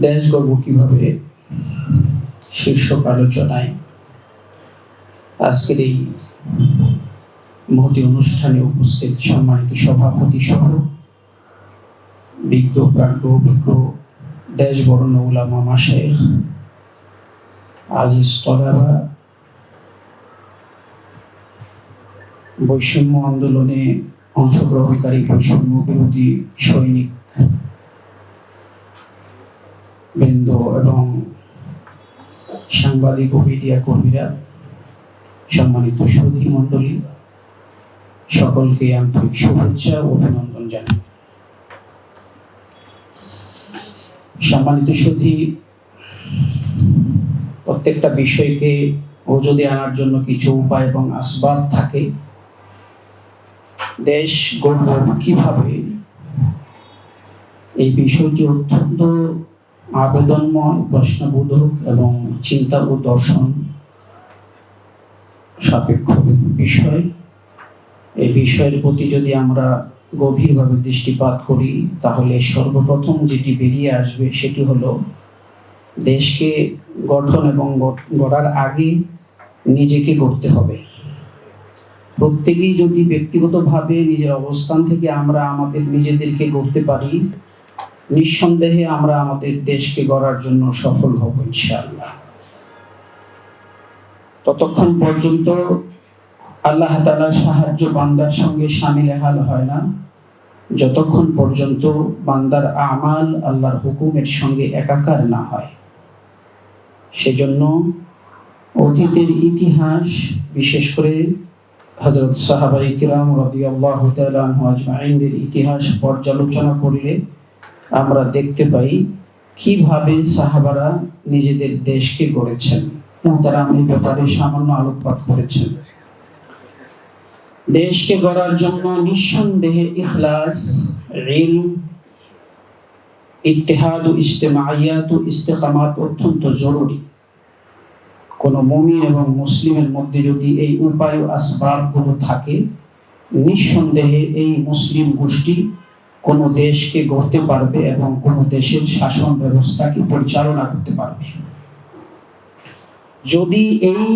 দেশ গর্ব কীভাবে? শীর্ষক আলোচনায় আজকের এই মহতি অনুষ্ঠানে উপস্থিত সম্মানিত সভাপতি সহ বিজ্ঞ, প্রাজ্ঞ, অভিজ্ঞ, দেশ বরণ উলামা মাশেখ আজিজ তলারা বৈষম্য আন্দোলনে অংশগ্রহণকারী বৈষম্য বিরোধী সৈনিক এবং সাংবাদিক ও মিডিয়া কর্মীরা সম্মানিত সুধী মণ্ডলী, সকলকে আন্তরিক শুভেচ্ছা ও অভিনন্দন জানাই। সম্মানিত সুধী, প্রত্যেকটা বিষয়কে ওজোদে আনার জন্য কিছু উপায় এবং আসবাব থাকে। দেশ গড়ব কীভাবে? এই বিষয়টি অত্যন্ত আবেদনময় প্রশ্নবোধক এবং চিন্তা ও দর্শন সাপেক্ষ বিষয়। এই বিষয়ের প্রতি যদি আমরা গভীরভাবে দৃষ্টিপাত করি, তাহলে সর্বপ্রথম যেটি বেরিয়ে আসবে সেটি হলো, দেশকে গঠন এবং গড়ার আগে নিজেকে গড়তে হবে। প্রত্যেকেই যদি ব্যক্তিগতভাবে নিজের অবস্থান থেকে আমরা আমাদের নিজেদেরকে গড়তে পারি নিঃসন্দেহে আমরা আমাদের দেশকে গড়ার জন্য সফল হব, ইনশাআল্লাহ। ততক্ষণ পর্যন্ত আল্লাহ তালার সাহায্য বান্দার সঙ্গে সামিল হাল হয় না। যতক্ষণ পর্যন্ত বান্দার আমাল আল্লাহর হুকুমের সঙ্গে একাকার না হয়। সেজন্য অতীতের ইতিহাস, বিশেষ করে হজরত সাহাবাই কিরাম রদিয়াল্লাহ আজমাইনদের ইতিহাস পর্যালোচনা করলে আমরা দেখতে পাই কীভাবে সাহাবারা নিজেদের দেশকে গড়েছেন। তারা এই ব্যাপারে সামান্য আলোকপাত করেছেন। দেশকে গড়ার জন্য নিঃসন্দেহে ইখলাস, ইলম, ইত্তেহাদ ও ইস্তেমাইয়াত ও ইস্তেকামাত অত্যন্ত জরুরি। কোন মমিন এবং মুসলিমের মধ্যে যদি এই উপায় ও আসবাবগুলো থাকে, নিঃসন্দেহে এই মুসলিম গোষ্ঠী কোনো দেশকে গড়তে পারবে এবং কোনো দেশের শাসন ব্যবস্থাকে পরিচালনা করতে পারবে। যদি এই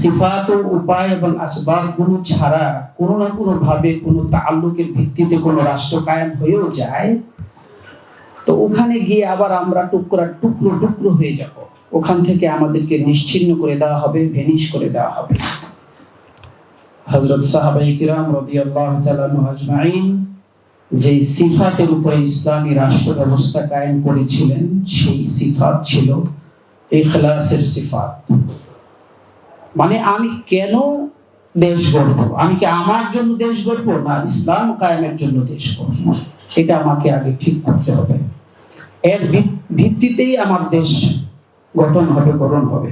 সিফাত ও উপায় এবং আসবাবগুলো ছাড়া কোনো না কোনো ভাবে কোনো তাল্লুকের ভিত্তিতে কোনো রাষ্ট্র কায়েম হয়েও যায়, তো ওখানে গিয়ে আবার আমরা টুকরা টুকরো টুকরো হয়ে যাব। ওখান থেকে আমাদেরকে নিশ্চিন্ন করে দেওয়া হবে, ভেনিশ করে দেওয়া হবে। হজরত সাহাবাই কিরাম রদিয়াল্লাহ তাআলা আজমাইন যে সিফাতের উপরে ইসলামী রাষ্ট্র ব্যবস্থা কায়েম করেছিলেন, সেই সিফাত ছিল ইখলাসের সিফাত। মানে আমি কেন দেশ গড়ব? আমি কি আমার জন্য দেশ গড়ব না ইসলাম কায়েমের জন্য দেশ গড়ব? এটা আমাকে আগে ঠিক করতে হবে। এর ভিত্তিতেই আমার দেশ গঠন হবে গঠন হবে।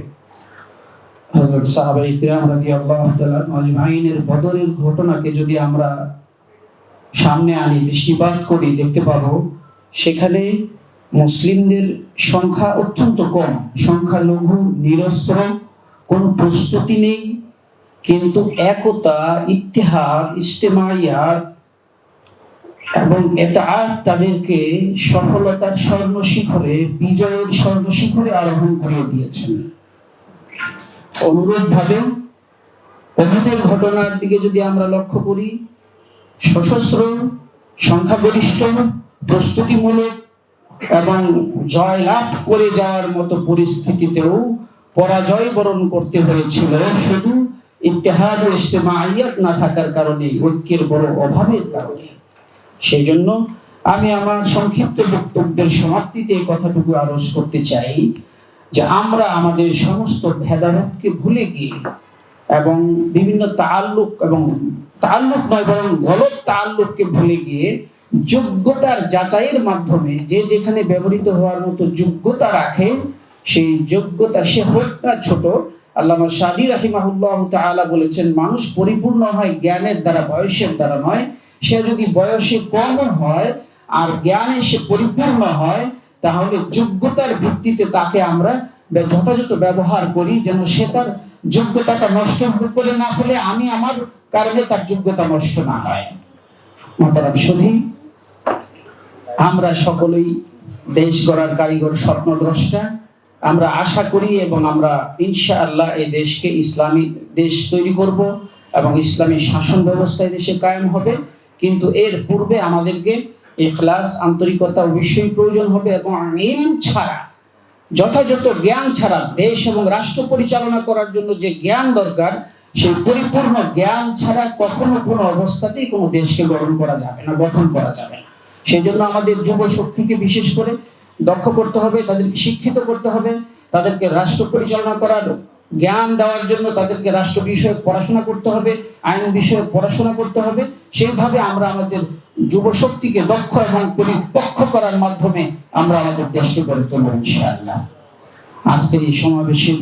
হযরত সাহাবায়ে কিরাম তাআলা আজমাইনের বদরের ঘটনাকে যদি আমরা সামনে আনি দৃষ্টিপাত করি দেখতে পাবো, সেখানে মুসলিমদের সংখ্যা অত্যন্ত কম সংখ্যা লঘু নিরস্ত্র, কোনো প্রস্তুতি নেই। কিন্তু একতা ইতিহাদ ইস্তেমাইয়াত এবং এটা তাদেরকে সফলতার স্বর্ণ শিখরে বিজয়ের স্বর্ণ শিখরে আরোহণ করিয়ে দিয়েছেন। অনুরোধ ভাবে অভূতের ঘটনার দিকে যদি আমরা লক্ষ্য করি সশস্ত্র, সংখ্যাগরিষ্ঠ, প্রস্তুতিমূলক এবং জয় লাভ করে যাওয়ার মতো পরিস্থিতিতেও পরাজয় বরণ করতে হয়েছিল। শুধু ইতিহাদ ও ইস্তেমাইয়াত না থাকার কারণে, ঐক্যের বড় অভাবের কারণে। সেই জন্য আমি আমার সংক্ষিপ্ত বক্তব্যের সমাপ্তিতে কথাটুকু আরজ করতে চাই যে আমরা আমাদের সমস্ত ভেদাভেদকে ভুলে গিয়ে এবং বিভিন্ন তাল্লুক এবং তাল্লুক নয়, বরং গলত তাল্লুককে ভুলে গিয়ে যোগ্যতার যাচাইয়ের মাধ্যমে যে যেখানে ব্যবহৃত হওয়ার মতো যোগ্যতা রাখে, সেই যোগ্যতা সে হোক না ছোট, আল্লামা সাদি রাহিমাহুল্লাহ তাআলা বলেছেন, মানুষ পরিপূর্ণ হয় জ্ঞানের দ্বারা, বয়সের দ্বারা নয়। সে যদি বয়সে কম হয় আর জ্ঞানে সে পরিপূর্ণ হয়, তাহলে যোগ্যতার ভিত্তিতে তাকে আমরা যথাযথ ব্যবহার করি যেন সে তার যোগ্যতাটা নষ্ট করে না ফেলে আমি আমার কারণে তার যোগ্যতা নষ্ট না হয়। আমরা সকলেই দেশ গড়ার কারিগর স্বপ্নদ্রষ্টা। আমরা আশা করি এবং আমরা ইনশাআল্লাহ এই দেশকে ইসলামী দেশ তৈরি করব এবং ইসলামী শাসন ব্যবস্থা এই দেশে কায়েম হবে। কিন্তু এর পূর্বে আমাদেরকে ইখলাস, আন্তরিকতা অবশ্যই প্রয়োজন হবে এবং ছাড়া যথাযথ জ্ঞান ছাড়া দেশ এবং রাষ্ট্র পরিচালনা করার জন্য যে জ্ঞান দরকার, সেই পরিপূর্ণ জ্ঞান ছাড়া কখনো কোনো অবস্থাতেই কোনো দেশকে গঠন করা যাবে না, গঠন করা যাবে না। সেই জন্য আমাদের যুব শক্তিকে বিশেষ করে দক্ষ করতে হবে, তাদেরকে শিক্ষিত করতে হবে, তাদেরকে রাষ্ট্র পরিচালনা করার জ্ঞান দেওয়ার জন্য তাদেরকে রাষ্ট্র বিষয়ক পড়াশোনা করতে হবে, আইন বিষয়ক পড়াশোনা করতে হবে। সেইভাবে আমরা আমাদের যুব শক্তিকে দক্ষ এবং পরিপক্ষ করার মাধ্যমে আমরা আমাদের দেশকে গড়ে তুলব ইনশাআল্লাহ। আজকের এই সমাবেশের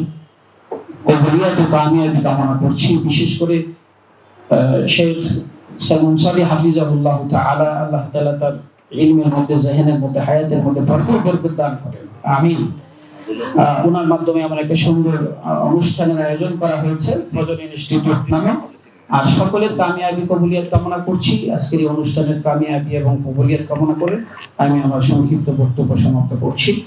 কবরিয়াত ও কামিয়াবি কামনা করছি। বিশেষ করে শেখ সালমান সাদি হাফিজাহুল্লাহ তাআলা আল্লাহ তাআলা তার ইলমের মধ্যে, জেহেনের মধ্যে, হায়াতের মধ্যে ভরপুর বরকত দান করেন। আমিন। ওনার মাধ্যমে আমার একটা সুন্দর অনুষ্ঠানের আয়োজন করা হয়েছে, ফজর ইনস্টিটিউট নামে। আর সকলের কামিয়াবি, কবুলিয়াত কামনা করছি। আজকের এই অনুষ্ঠানের কামিয়াবি এবং কবুলিয়াত কামনা করে আমি আমার সংক্ষিপ্ত বক্তব্য সমাপ্ত করছি।